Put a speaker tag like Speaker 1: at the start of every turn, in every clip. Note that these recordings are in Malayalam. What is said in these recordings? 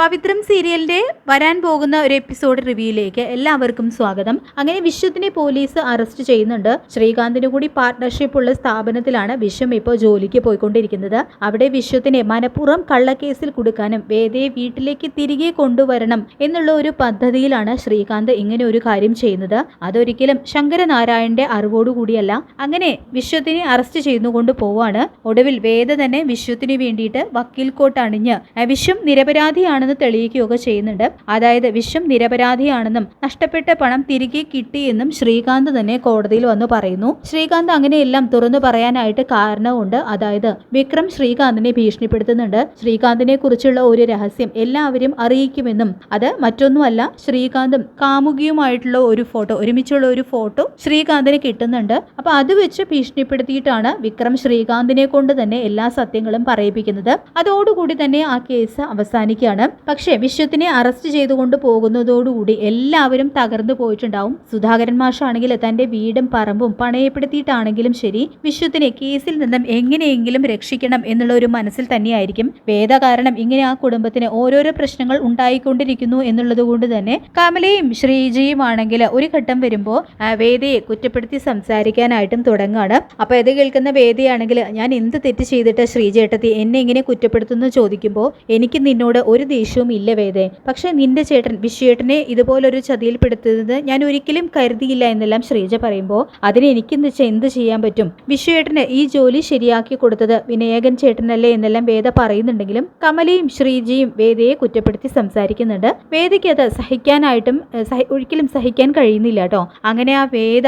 Speaker 1: പവിത്രം സീരിയലിന്റെ വരാൻ പോകുന്ന ഒരു എപ്പിസോഡ് റിവ്യൂയിലേക്ക് എല്ലാവർക്കും സ്വാഗതം. അങ്ങനെ വിശ്വത്തിനെ പോലീസ് അറസ്റ്റ് ചെയ്യുന്നുണ്ട്. ശ്രീകാന്തിന് കൂടി പാർട്ട്ണർഷിപ്പ് ഉള്ള സ്ഥാപനത്തിലാണ് വിശ്വം ഇപ്പോൾ ജോലിക്ക് പോയിക്കൊണ്ടിരിക്കുന്നത്. അവിടെ വിശ്വത്തിനെ മനപ്പുറം കള്ളക്കേസിൽ കൊടുക്കാനും വേദയെ വീട്ടിലേക്ക് തിരികെ കൊണ്ടുവരണം എന്നുള്ള ഒരു പദ്ധതിയിലാണ് ശ്രീകാന്ത് ഇങ്ങനെ ഒരു കാര്യം ചെയ്യുന്നത്. അതൊരിക്കലും ശങ്കരനാരായണന്റെ അറിവോടുകൂടിയല്ല അങ്ങനെ വിശ്വത്തിനെ അറസ്റ്റ് ചെയ്യുന്നുകൊണ്ട് പോവാണ്. ഒടുവിൽ വേദ തന്നെ വിശ്വത്തിന് വേണ്ടിയിട്ട് വക്കീൽ കോട്ട് അണിഞ്ഞ് വിശ്വം വിശ്വം നിരപരാധിയാണെന്ന് തെളിയിക്കുകയൊക്കെ ചെയ്യുന്നുണ്ട്. അതായത് വിശ്വം നിരപരാധിയാണെന്നും നഷ്ടപ്പെട്ട പണം തിരികെ കിട്ടിയെന്നും ശ്രീകാന്ത് തന്നെ കോടതിയിൽ വന്ന് പറയുന്നു. ശ്രീകാന്ത് അങ്ങനെയെല്ലാം തുറന്നു പറയാനായിട്ട് കാരണമുണ്ട്. അതായത് വിക്രം ശ്രീകാന്തിനെ ഭീഷണിപ്പെടുത്തുന്നുണ്ട്. ശ്രീകാന്തിനെ കുറിച്ചുള്ള ഒരു രഹസ്യം എല്ലാവരും അറിയിക്കുമെന്നും അത് മറ്റൊന്നുമല്ല ശ്രീകാന്തും കാമുകിയുമായിട്ടുള്ള ഒരു ഫോട്ടോ ഒരുമിച്ചുള്ള ഒരു ഫോട്ടോ ശ്രീകാന്തിന് കിട്ടുന്നുണ്ട്. അപ്പൊ അത് വെച്ച് ഭീഷണിപ്പെടുത്തിയിട്ടാണ് വിക്രം ശ്രീകാന്തിനെ കൊണ്ട് തന്നെ എല്ലാ സത്യങ്ങളും പറയിപ്പിക്കുന്നത്. അതോടുകൂടി തന്നെ ആ കേസ് അവസാനിക്കുകയാണ്. പക്ഷേ വിശ്വത്തിനെ അറസ്റ്റ് ചെയ്തുകൊണ്ട് പോകുന്നതോടുകൂടി എല്ലാവരും തകർന്നു പോയിട്ടുണ്ടാവും. സുധാകരൻ മാഷാണെങ്കിൽ തന്റെ വീടും പറമ്പും പണയപ്പെടുത്തിയിട്ടാണെങ്കിലും ശരി വിശ്വത്തിനെ കേസിൽ നിന്നും എങ്ങനെയെങ്കിലും രക്ഷിക്കണം എന്നുള്ള ഒരു മനസ്സിൽ തന്നെയായിരിക്കും. വേദ കാരണം ഇങ്ങനെ ആ കുടുംബത്തിന് ഓരോരോ പ്രശ്നങ്ങൾ ഉണ്ടായിക്കൊണ്ടിരിക്കുന്നു എന്നുള്ളത് കൊണ്ട് തന്നെ കമലയും ശ്രീജയും ആണെങ്കിൽ ഒരു ഘട്ടം വരുമ്പോൾ വേദയെ കുറ്റപ്പെടുത്തി സംസാരിക്കാനായിട്ടും തുടങ്ങുകയാണ് അപ്പൊ ഇത് കേൾക്കുന്ന വേദയാണെങ്കിൽ ഞാൻ എന്ത് തെറ്റ് ചെയ്തിട്ട് ശ്രീജേട്ടത്തി എന്നെ എങ്ങനെ കുറ്റപ്പെടുത്തുന്നു? ചോദിക്കുമ്പോൾ എനിക്ക് നിന്നോട് ഒരു ദേഷ്യവും ഇല്ല വേദേ. പക്ഷെ നിന്റെ ചേട്ടൻ വിശ്വേട്ടനെ ഇതുപോലൊരു ചതിയിൽപ്പെടുത്തുന്നത് ഞാൻ ഒരിക്കലും കരുതിയില്ല എന്നെല്ലാം ശ്രീജ പറയുമ്പോൾ അതിന് എനിക്കെന്ത് വെച്ചാൽ എന്ത് ചെയ്യാൻ പറ്റും? വിശ്വേട്ടന് ഈ ജോലി ശരിയാക്കി കൊടുത്തത് വിനയകൻ ചേട്ടനല്ലേ എന്നെല്ലാം വേദ പറയുന്നുണ്ടെങ്കിലും കമലയും ശ്രീജിയും വേദയെ കുറ്റപ്പെടുത്തി സംസാരിക്കുന്നുണ്ട്. വേദയ്ക്ക് അത് സഹിക്കാനായിട്ടും ഒരിക്കലും സഹിക്കാൻ കഴിയുന്നില്ല കേട്ടോ. അങ്ങനെ ആ വേദ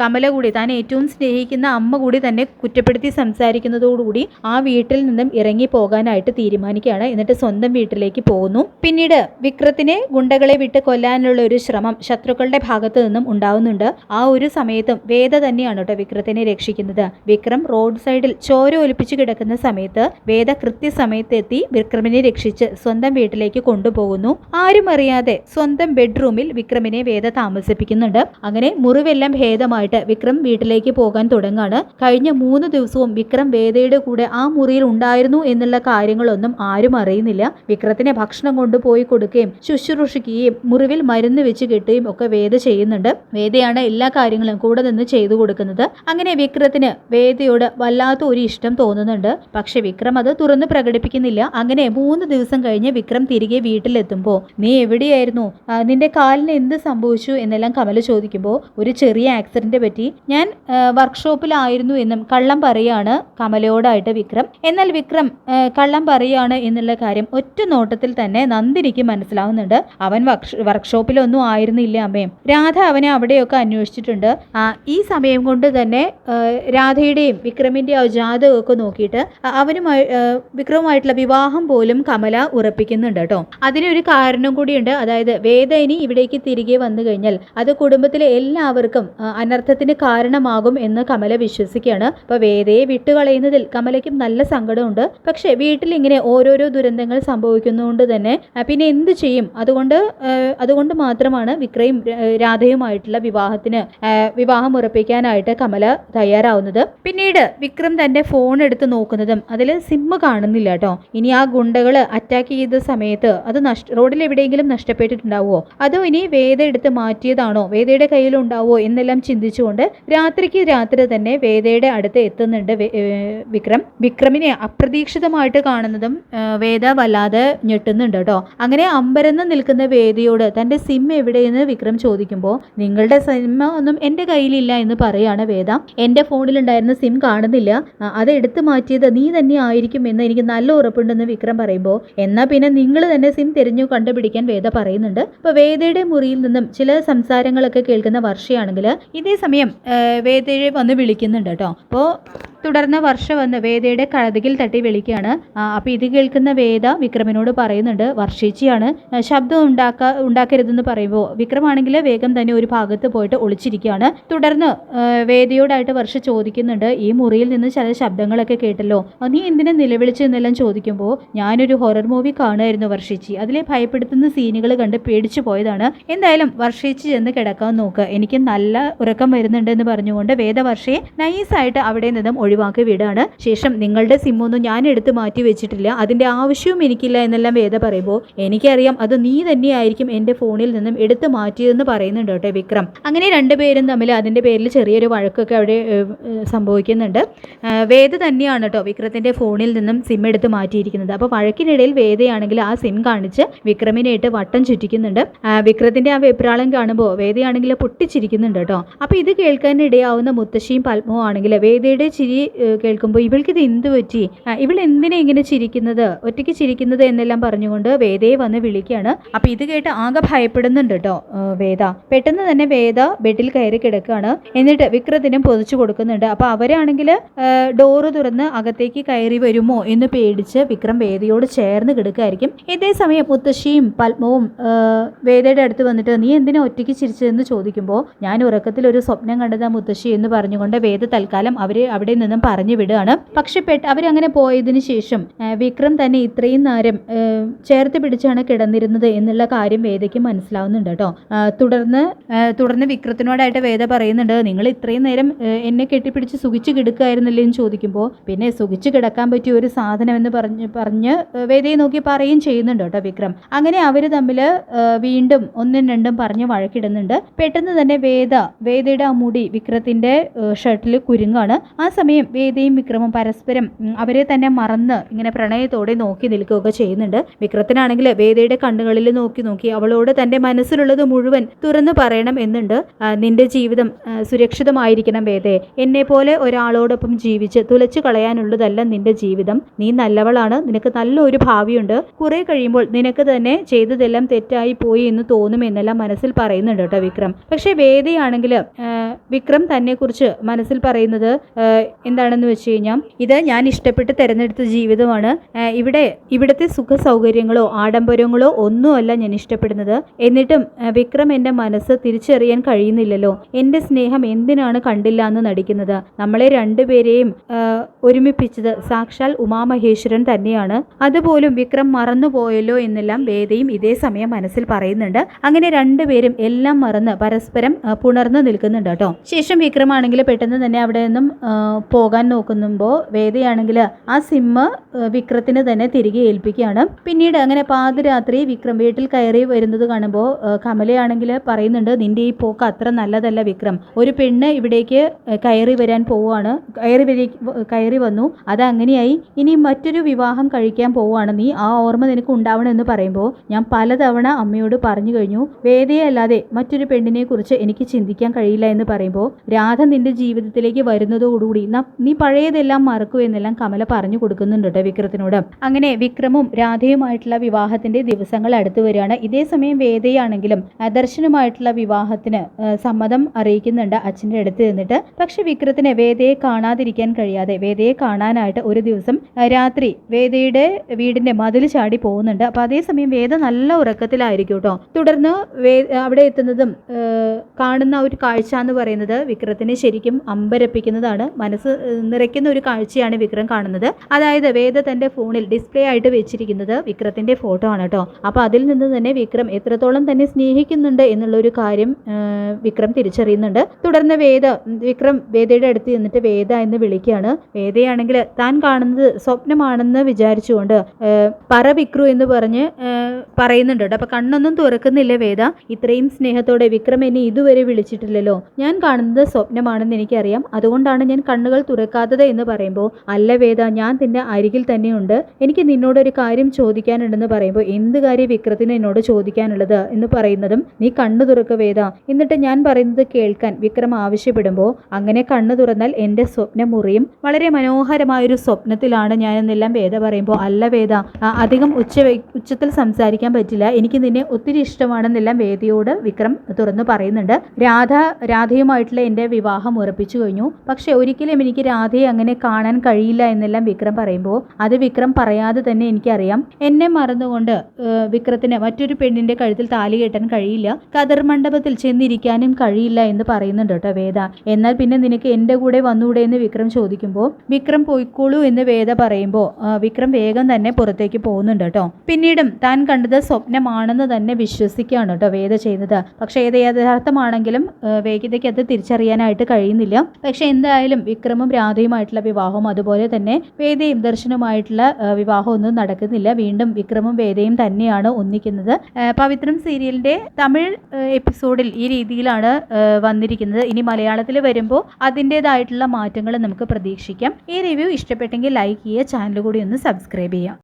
Speaker 1: കമല കൂടി താൻ ഏറ്റവും സ്നേഹിക്കുന്ന അമ്മ കൂടി തന്നെ കുറ്റപ്പെടുത്തി സംസാരിക്കുന്നതോടുകൂടി ആ വീട്ടിൽ നിന്നും ഇറങ്ങി പോകാനായിട്ട് തീരുമാനിക്കുകയാണ്. എന്നിട്ട് സ്വന്തം വീട്ടിലേക്ക് പോകുന്നു. പിന്നീട് വിക്രത്തിനെ ഗുണ്ടകളെ വിട്ട് കൊല്ലാനുള്ള ഒരു ശ്രമം ശത്രുക്കളുടെ ഭാഗത്തു നിന്നും ഉണ്ടാവുന്നുണ്ട്. ആ ഒരു സമയത്തും വേദ തന്നെയാണ് കേട്ടോ വിക്രത്തിനെ രക്ഷിക്കുന്നത്. വിക്രം റോഡ് സൈഡിൽ ചോര ഒലിപ്പിച്ച് കിടക്കുന്ന സമയത്ത് വേദ കൃത്യസമയത്ത് എത്തി വിക്രമിനെ രക്ഷിച്ച് സ്വന്തം വീട്ടിലേക്ക് കൊണ്ടുപോകുന്നു. ആരും അറിയാതെ സ്വന്തം ബെഡ്റൂമിൽ വിക്രമിനെ വേദ താമസിപ്പിക്കുന്നുണ്ട്. അങ്ങനെ മുറിവെല്ലാം ഭേദമായിട്ട് വിക്രം വീട്ടിലേക്ക് പോകാൻ തുടങ്ങാണ്. കഴിഞ്ഞ മൂന്ന് ദിവസവും വിക്രം വേദയുടെ കൂടെ ആ മുറിയിൽ ഉണ്ടായിരുന്നു എന്നുള്ള കാര്യങ്ങളൊന്നും ആരും അറിയുന്നില്ല. വിക്രത്തിന് ഭക്ഷണം കൊണ്ടുപോയി കൊടുക്കുകയും ശുശ്രൂഷിക്കുകയും മുറിവിൽ മരുന്ന് വെച്ച് കെട്ടുകയും ഒക്കെ വേദ ചെയ്യുന്നുണ്ട്. വേദയാണ് എല്ലാ കാര്യങ്ങളും കൂടെ നിന്ന് ചെയ്തു കൊടുക്കുന്നത്. അങ്ങനെ വിക്രത്തിന് വേദയോട് വല്ലാത്ത ഒരു ഇഷ്ടം തോന്നുന്നുണ്ട്. പക്ഷെ വിക്രം അത് തുറന്ന് പ്രകടിപ്പിക്കുന്നില്ല. അങ്ങനെ മൂന്ന് ദിവസം കഴിഞ്ഞ് വിക്രം തിരികെ വീട്ടിലെത്തുമ്പോൾ നീ എവിടെയായിരുന്നു? നിന്റെ കാലിന് എന്ത് സംഭവിച്ചു? എന്നെല്ലാം കമല ചോദിക്കുമ്പോൾ ഒരു ചെറിയ ആക്സിഡന്റ് പറ്റി. ഞാൻ വർക്ക്ഷോപ്പിലായിരുന്നു എന്നും കള്ളം പറയാണ് കമലയോടായിട്ട് വിക്രം. എന്നാൽ വിക്രം കള്ളം പറയാണ് എന്നുള്ള കാര്യം ഒറ്റ നോട്ടത്തിൽ തന്നെ നന്ദിനിക്ക് മനസ്സിലാവുന്നുണ്ട്. അവൻ വർക്ക്ഷോപ്പിലൊന്നും ആയിരുന്നില്ല അമ്മയും രാധ അവനെ അവിടെയൊക്കെ അന്വേഷിച്ചിട്ടുണ്ട്. ഈ സമയം കൊണ്ട് തന്നെ രാധയുടെയും രാധയുടെയും വിക്രമിന്റെ ജാതകമൊക്കെ നോക്കിയിട്ട് അവനുമായി വിക്രവുമായിട്ടുള്ള വിവാഹം പോലും കമല ഉറപ്പിക്കുന്നുണ്ട് കേട്ടോ. അതിനൊരു കാരണം കൂടിയുണ്ട്. അതായത് വേദ ഇനി ഇവിടേക്ക് തിരികെ വന്നു കഴിഞ്ഞാൽ അത് കുടുംബത്തിലെ എല്ലാവർക്കും അനർത്ഥത്തിന് കാരണമാകും എന്ന് കമല വിശ്വസിക്കുകയാണ്. അപ്പൊ വേദയെ വിട്ടുകളയുന്നതിൽ കമലയ്ക്കും നല്ല സങ്കടമുണ്ട്. പക്ഷെ വീട്ടിൽ ഇങ്ങനെ ഓരോരോ ദുരന്തങ്ങൾ സംഭവിക്കുന്നതുകൊണ്ട് തന്നെ പിന്നെ എന്ത് ചെയ്യും? അതുകൊണ്ട് അതുകൊണ്ട് മാത്രമാണ് വിക്രയും രാധയുമായിട്ടുള്ള വിവാഹത്തിന് വിവാഹം ഉറപ്പിക്കാനായിട്ട് കമല തയ്യാറാവുന്നത്. പിന്നീട് വിക്രം തന്റെ ഫോൺ എടുത്ത് നോക്കുന്നതും അതിൽ സിമ്മ് കാണുന്നില്ല കേട്ടോ. ഇനി ആ ഗുണ്ടകൾ അറ്റാക്ക് ചെയ്ത സമയത്ത് അത് നഷ്ട റോഡിൽ എവിടെയെങ്കിലും നഷ്ടപ്പെട്ടിട്ടുണ്ടാവുമോ? അതോ ഇനി വേദ എടുത്ത് മാറ്റിയതാണോ? വേദയുടെ കയ്യിലുണ്ടാവോ എന്നെല്ലാം ചിന്തിച്ചുകൊണ്ട് രാത്രിക്ക് രാത്രി തന്നെ വേദയുടെ അടുത്ത് എത്തുന്നുണ്ട് വിക്രം. വിക്രമിനെ അപ്രതീക്ഷിതമായിട്ട് കാണുന്നതും വേദ വല്ലാതെ ഞെട്ടുന്നുണ്ട് കേട്ടോ. അങ്ങനെ അമ്പരന്ന് നിൽക്കുന്ന വേദിയോട് തന്റെ സിം എവിടെയെന്ന് വിക്രം ചോദിക്കുമ്പോൾ നിങ്ങളുടെ സിം ഒന്നും എന്റെ കയ്യിലില്ല എന്ന് പറയാണ് വേദ. എന്റെ ഫോണിലുണ്ടായിരുന്ന സിം കാണുന്നില്ല. അത് എടുത്തു മാറ്റിയത് നീ തന്നെ ആയിരിക്കും എന്ന് എനിക്ക് നല്ല ഉറപ്പുണ്ടെന്ന് വിക്രം പറയുമ്പോൾ എന്നാ പിന്നെ നിങ്ങൾ തന്നെ സിം തിരഞ്ഞു കണ്ടുപിടിക്കാൻ വേദ പറയുന്നുണ്ട്. അപ്പോൾ വേദയുടെ മുറിയിൽ നിന്നും ചില സംസാരങ്ങളൊക്കെ കേൾക്കുന്ന വർഷയാണെങ്കിൽ ഇതേ സമയം വേദയെ വന്ന് വിളിക്കുന്നുണ്ട് കേട്ടോ. അപ്പോൾ തുടർന്ന് വർഷ വന്ന് വേദയുടെ കഴുതിൽ തട്ടി വിളിക്കുകയാണ്. അപ്പോൾ ഇത് കേൾക്കുന്ന വേദ വിക്രമിനോട് പറയുന്നുണ്ട് വർഷേച്ചിയാണ് ശബ്ദം ഉണ്ടാക്കാ ഉണ്ടാക്കരുതെന്ന് പറയുമ്പോൾ വിക്രമാണെങ്കിൽ വേഗം തന്നെ ഒരു ഭാഗത്ത് പോയിട്ട് ഒളിച്ചിരിക്കുകയാണ്. തുടർന്ന് വേദിയോടായിട്ട് വർഷ ചോദിക്കുന്നുണ്ട് ഈ മുറിയിൽ നിന്ന് ചില ശബ്ദങ്ങളൊക്കെ കേട്ടല്ലോ നീ എന്തിനെ നിലവിളിച്ച് എന്നെല്ലാം ചോദിക്കുമ്പോൾ ഞാനൊരു ഹൊറർ മൂവി കാണുമായിരുന്നു വർഷേച്ചി. അതിലെ ഭയപ്പെടുത്തുന്ന സീനുകൾ കണ്ട് പേടിച്ചു പോയതാണ്. എന്തായാലും വർഷേച്ചി ചെന്ന് കിടക്കാൻ നോക്ക് എനിക്ക് നല്ല ഉറക്കം വരുന്നുണ്ട് എന്ന് പറഞ്ഞുകൊണ്ട് വേദവർഷയെ നൈസായിട്ട് അവിടെ നിന്നും ഒഴിവാക്കി വിടാണ്. ശേഷം നിങ്ങളുടെ സിമ്മൊന്നും ഞാൻ എടുത്ത് മാറ്റി വെച്ചിട്ടില്ല അതിന്റെ ആവശ്യവും എനിക്കില്ല എന്നെല്ലാം വേദ പറയുമ്പോൾ എനിക്കറിയാം അത് നീ തന്നെയായിരിക്കും എന്റെ ഫോണിൽ നിന്നും എടുത്തു മാറ്റിയതെന്ന് പറയുന്നുണ്ട് കേട്ടോ വിക്രം. അങ്ങനെ രണ്ടുപേരും തമ്മിൽ അതിന്റെ പേരിൽ ചെറിയൊരു വഴക്കൊക്കെ അവിടെ സംഭവിക്കുന്നുണ്ട്. വേദ തന്നെയാണ് കേട്ടോ വിക്രത്തിന്റെ ഫോണിൽ നിന്നും സിം എടുത്ത് മാറ്റിയിരിക്കുന്നത്. അപ്പോൾ വഴക്കിനിടയിൽ വേദയാണെങ്കിൽ ആ സിം കാണിച്ച് വിക്രമിനായിട്ട് വട്ടം ചുറ്റിക്കുന്നുണ്ട്. വിക്രത്തിന്റെ ആ വെപ്രാളം കാണുമ്പോൾ വേദയാണെങ്കിൽ പൊട്ടിച്ചിരിക്കുന്നുണ്ട് കേട്ടോ. അപ്പോൾ ഇത് കേൾക്കാനിടയാവുന്ന മുത്തശ്ശിയും പത്മവും ആണെങ്കിൽ വേദയുടെ ചിരി കേൾക്കുമ്പോൾ ഇവൾക്ക് ഇത് എന്ത് പറ്റി? ഇവൾ എന്തിനെ ഇങ്ങനെ ചിരിക്കുന്നത്? ഒറ്റയ്ക്ക് ചിരിക്കുന്നത് എന്നെല്ലാം പറഞ്ഞുകൊണ്ട് വേദയെ വന്ന് വിളിക്കുകയാണ്. അപ്പോൾ ഇത് കേട്ട് ആകെ ഭയപ്പെടുന്നുണ്ട് കേട്ടോ വേദ. പെട്ടെന്ന് തന്നെ വേദ ബെഡിൽ കയറി കിടക്കുകയാണ്. എന്നിട്ട് വിക്രത്തിനും പൊതിച്ചു കൊടുക്കുന്നുണ്ട്. അപ്പോൾ അവരാണെങ്കിൽ ഡോറ് തുറന്ന് അകത്തേക്ക് കയറി വരുമോ എന്ന് പേടിച്ച് വിക്രം വേദയോട് ചേർന്ന് കിടക്കുകയായിരിക്കും. ഇതേ സമയം മുത്തശ്ശിയും പത്മവും വേദയുടെ അടുത്ത് വന്നിട്ട് നീ എന്തിനാ ഒറ്റയ്ക്ക് ചിരിച്ചതെന്ന് ചോദിക്കുമ്പോൾ ഞാൻ ഉറക്കത്തിൽ ഒരു സ്വപ്നം കണ്ടതാ മുത്തശ്ശി എന്ന് പറഞ്ഞുകൊണ്ട് വേദ തൽക്കാലം അവരെ അവിടെ നിന്നും പറഞ്ഞു വിടുകയാണ്. പക്ഷെ അവരങ്ങനെ പോയതിനു ശേഷം വിക്രം തന്നെ ഇത്രയും നേരം ചേർത്ത് പിടിച്ചാണ് കിടന്നിരുന്നത് എന്നുള്ള കാര്യം വേദയ്ക്ക് മനസ്സിലാവുന്നുണ്ട് കേട്ടോ. തുടർന്ന് തുടർന്ന് വിക്രത്തിനോടായിട്ട് വേദ പറയുന്നുണ്ട് നിങ്ങൾ ഇത്രയും നേരം എന്നെ കെട്ടിപ്പിടിച്ച് സുഖിച്ച് കിടക്കായിരുന്നില്ലേ എന്ന് ചോദിക്കുമ്പോൾ പിന്നെ സുഖിച്ച് കിടക്കാൻ പറ്റിയ ഒരു സാധനം എന്ന് പറഞ്ഞ് പറഞ്ഞ് വേദയെ നോക്കി പറയുകയും ചെയ്യുന്നുണ്ട് കേട്ടോ വിക്രം. അങ്ങനെ അവർ തമ്മിൽ വീണ്ടും ഒന്നും രണ്ടും പറഞ്ഞ് വഴക്കിടുന്നുണ്ട്. പെട്ടെന്ന് തന്നെ വേദ വേദയുടെ ആ മുടി വിക്രത്തിന്റെ ഷർട്ടിൽ കുരുങ്ങാണ്. ആ സമയം വേദയും വിക്രമും പരസ്പരം അവരെ തന്നെ മറന്ന് ഇങ്ങനെ പ്രണയത്തോടെ നോക്കി നിൽക്കുകയൊക്കെ ചെയ്യുന്നുണ്ട്. വിക്രത്തിനാണെങ്കിൽ വേദയുടെ കണ്ണുകളിൽ നോക്കി നോക്കി അവളോട് തന്റെ മനസ്സിലുള്ളത് മുഴുവൻ തുറന്നു പറയണം എന്നുണ്ട്. നിന്റെ ജീവിതം സുരക്ഷിതമായിരിക്കണം വേദയെ എന്നെ പോലെ ഒരാളോടൊപ്പം ജീവിച്ച് തുലച്ചു കളയാനുള്ളതല്ല നിന്റെ ജീവിതം. നീ നല്ലവളാണ്. നിനക്ക് നല്ലൊരു ഭാവിയുണ്ട്. കുറെ കഴിയുമ്പോൾ നിനക്ക് തന്നെ ചെയ്തതെല്ലാം തെറ്റായി പോയി എന്ന് തോന്നും എന്നെല്ലാം മനസ്സിൽ പറയുന്നുണ്ട് കേട്ടോ വിക്രം. പക്ഷേ വേദയാണെങ്കിൽ വിക്രം തന്നെ കുറിച്ച് മനസ്സിൽ പറയുന്നത് എന്താണെന്ന് വെച്ച് കഴിഞ്ഞാൽ ഇത് ഞാൻ ഇഷ്ടപ്പെട്ട് തിരഞ്ഞെടുത്ത ജീവിതമാണ്. ഇവിടെ ഇവിടുത്തെ സുഖ സൗകര്യങ്ങളോ ആഡംബരങ്ങളോ ഒന്നുമല്ല ഞാൻ ഇഷ്ടപ്പെടുന്നത്. എന്നിട്ടും വിക്രം എന്റെ മനസ്സ് തിരിച്ചറിയാൻ കഴിയുന്നില്ലല്ലോ. എന്റെ സ്നേഹം എന്തിനാണ് കണ്ടില്ല എന്ന് നടിക്കുന്നത്? നമ്മളെ രണ്ടുപേരെയും ഒരുമിപ്പിച്ചത് സാക്ഷാൽ ഉമാമഹേശ്വരൻ തന്നെയാണ്. അതുപോലും വിക്രം മറന്നുപോയല്ലോ എന്നെല്ലാം വേദയും ഇതേ സമയം മനസ്സിൽ പറയുന്നുണ്ട്. അങ്ങനെ രണ്ടുപേരും എല്ലാം മറന്ന് പരസ്പരം പുണർന്ന് നിൽക്കുന്നുണ്ട് കേട്ടോ. ശേഷം വിക്രമാണെങ്കിൽ പെട്ടെന്ന് തന്നെ അവിടെ നിന്നും പോകാൻ നോക്കുമ്പോൾ വേദയാണെങ്കിൽ ആ സിമ്മ് വിക്രത്തിന് തന്നെ തിരികെ ഏൽപ്പിക്കുകയാണ്. പിന്നീട് അങ്ങനെ പാതിരാത്രി വിക്രം വീട്ടിൽ കയറി വരുന്നത് കാണുമ്പോൾ കമലയാണെങ്കിൽ പറയുന്നുണ്ട് നിന്റെ ഈ പോക്ക് അത്ര നല്ലതല്ല വിക്രം. ഒരു പെണ്ണ് ഇവിടേക്ക് കയറി വരാൻ പോവുകയാണ്. കയറി വരി കയറി വന്നു. അത് അങ്ങനെയായി. ഇനി മറ്റൊരു വിവാഹം കഴിക്കാൻ പോവുകയാണ്. നീ ആ ഓർമ്മ നിനക്ക് ഉണ്ടാവണമെന്ന് പറയുമ്പോൾ ഞാൻ പലതവണ അമ്മയോട് പറഞ്ഞു കഴിഞ്ഞു. വേദയെ അല്ലാതെ മറ്റൊരു പെണ്ണിനെ കുറിച്ച് എനിക്ക് ചിന്തിക്കാൻ കഴിയില്ല എന്ന് പറയുമ്പോൾ രാധ നിന്റെ ജീവിതത്തിലേക്ക് വരുന്നതോടുകൂടി ന- പഴയതെല്ലാം മറക്കൂ എന്നെല്ലാം കമല പറഞ്ഞു കൊടുക്കുന്നുണ്ട് വിക്രത്തിനോട്. അങ്ങനെ വിക്രമും രാധയുമായിട്ടുള്ള വിവാഹത്തിന്റെ ദിവസങ്ങൾ അടുത്തു വരികയാണ്. ഇതേ സമയം വേദയാണെങ്കിലും ദർശനുമായിട്ടുള്ള വിവാഹത്തിന് സമ്മതം അറിയിക്കുന്നുണ്ട് അച്ഛന്റെ അടുത്ത് നിന്നിട്ട്. പക്ഷെ വിക്രത്തിന് വേദയെ കാണാതിരിക്കാൻ കഴിയാതെ വേദയെ കാണാനായിട്ട് ഒരു ദിവസം രാത്രി വേദയുടെ വീടിന്റെ മതിൽ ചാടി പോകുന്നുണ്ട്. അപ്പൊ അതേസമയം വേദ നല്ല ഉറക്കത്തിലായിരിക്കും കേട്ടോ. തുടർന്ന് അവിടെ എത്തുന്നതും കാണുന്ന ഒരു കാഴ്ച എന്ന് പറയുന്നത് വിക്രത്തിനെ ശരിക്കും അമ്പരപ്പിക്കുന്നതാണ്. മനസ്സ് നിറയ്ക്കുന്ന ഒരു കാഴ്ചയാണ് വിക്രം കാണുന്നത്. അതായത് വേദ തന്റെ ഫോണിൽ ഡിസ്പ്ലേ ആയിട്ട് വെച്ചിരിക്കുന്നത് വിക്രത്തിന്റെ ഫോട്ടോ ആണ് കേട്ടോ. അപ്പോൾ അതിൽ നിന്ന് തന്നെ വിക്രം എത്രത്തോളം തന്നെ സ്നേഹിക്കുന്നുണ്ട് എന്നുള്ള ഒരു കാര്യം വിക്രം തിരിച്ചറിയുന്നുണ്ട്. തുടർന്ന് വേദ വിക്രം വേദയുടെ അടുത്ത് നിന്നിട്ട് വേദ എന്ന് വിളിക്കുകയാണ്. വേദയാണെങ്കിൽ താൻ കാണുന്നത് സ്വപ്നമാണെന്ന് വിചാരിച്ചുകൊണ്ട് പറ വിക്രു എന്ന് പറഞ്ഞ് പറയുന്നുണ്ട് കേട്ടോ. അപ്പൊ കണ്ണൊന്നും തുറക്കുന്നില്ല വേദ. ഇത്രയും സ്നേഹത്തോടെ വിക്രം എന്നെ ഇതുവരെ വിളിച്ചിട്ടില്ലല്ലോ. ഞാൻ കാണുന്നത് സ്വപ്നമാണെന്ന് എനിക്കറിയാം. അതുകൊണ്ടാണ് ഞാൻ കണ്ണുകൾ തുറക്കാത്തത് എന്ന് പറയുമ്പോൾ അല്ല വേദ ഞാൻ നിന്റെ അരികിൽ തന്നെയുണ്ട്. എനിക്ക് നിന്നോടൊരു കാര്യം ചോദിക്കാനുണ്ടെന്ന് പറയുമ്പോൾ എന്ത് കാര്യം വിക്രത്തിന് എന്നോട് ചോദിക്കാനുള്ളത് എന്ന് പറയുന്നതും നീ കണ്ണു തുറക്ക വേദ. എന്നിട്ട് ഞാൻ പറയുന്നത് കേൾക്കാൻ വിക്രം ആവശ്യപ്പെടുമ്പോൾ അങ്ങനെ കണ്ണു തുറന്നാൽ എന്റെ സ്വപ്നം മുറിയും. വളരെ മനോഹരമായൊരു സ്വപ്നത്തിലാണ് ഞാൻ എന്നെല്ലാം വേദ പറയുമ്പോൾ അല്ല വേദ അധികം ഉച്ച ഉച്ചത്തിൽ സംസാരിക്കാൻ പറ്റില്ല. എനിക്ക് നിന്നെ ഒത്തിരി ഇഷ്ടമാണെന്നെല്ലാം വേദിയോട് വിക്രം തുറന്നു പറയുന്നുണ്ട്. രാധ രാധയുമായിട്ടുള്ള എന്റെ വിവാഹം ഉറപ്പിച്ചു കഴിഞ്ഞു. പക്ഷെ ഒരിക്കലും എനിക്ക് രാധയെ അങ്ങനെ കാണാൻ കഴിയില്ല എന്നെല്ലാം വിക്രം പറയുമ്പോൾ അത് വിക്രം പറയാതെ തന്നെ എനിക്കറിയാം. എന്നെ മറന്നുകൊണ്ട് വിക്രത്തിന് മറ്റൊരു പെണ്ണിന്റെ കഴുത്തിൽ താലി കെട്ടാൻ കഴിയില്ല. കദർ മണ്ഡപത്തിൽ ചെന്നിരിക്കാനും കഴിയില്ല എന്ന് പറയുന്നുണ്ട് കേട്ടോ വേദ. എന്നാൽ പിന്നെ നിനക്ക് എന്റെ കൂടെ വന്നൂടെ എന്ന് വിക്രം ചോദിക്കുമ്പോൾ വിക്രം പോയിക്കോളൂ എന്ന് വേദ പറയുമ്പോൾ വിക്രം വേഗം തന്നെ പുറത്തേക്ക് പോകുന്നുണ്ട് കേട്ടോ. പിന്നീടും താൻ കണ്ടത് സ്വപ്നമാണെന്ന് തന്നെ വിശ്വസിക്കുകയാണ് കേട്ടോ വേദ ചെയ്യുന്നത്. പക്ഷേ ഏത് യഥാർത്ഥമാണെങ്കിലും വേഗതയ്ക്ക് അത് തിരിച്ചറിയാനായിട്ട് കഴിയുന്നില്ല. പക്ഷെ എന്തായാലും വിക്രമും രാധയുമായിട്ടുള്ള വിവാഹവും അതുപോലെ തന്നെ വേദയും ദർശനവുമായിട്ടുള്ള വിവാഹമൊന്നും നടക്കുന്നില്ല. വീണ്ടും വിക്രമും വേദയും തന്നെയാണ് ഒന്നിക്കുന്നത്. പവിത്രം സീരിയലിന്റെ തമിഴ് എപ്പിസോഡിൽ ഈ രീതിയിലാണ് വന്നിരിക്കുന്നത്. ഇനി മലയാളത്തിൽ വരുമ്പോൾ അതിന്റെതായിട്ടുള്ള മാറ്റങ്ങൾ നമുക്ക് പ്രതീക്ഷിക്കാം. ഈ റിവ്യൂ ഇഷ്ടപ്പെട്ടെങ്കിൽ ലൈക്ക് ചെയ്യുക ചാനൽ കൂടി ഒന്ന് സബ്സ്ക്രൈബ് ചെയ്യുക.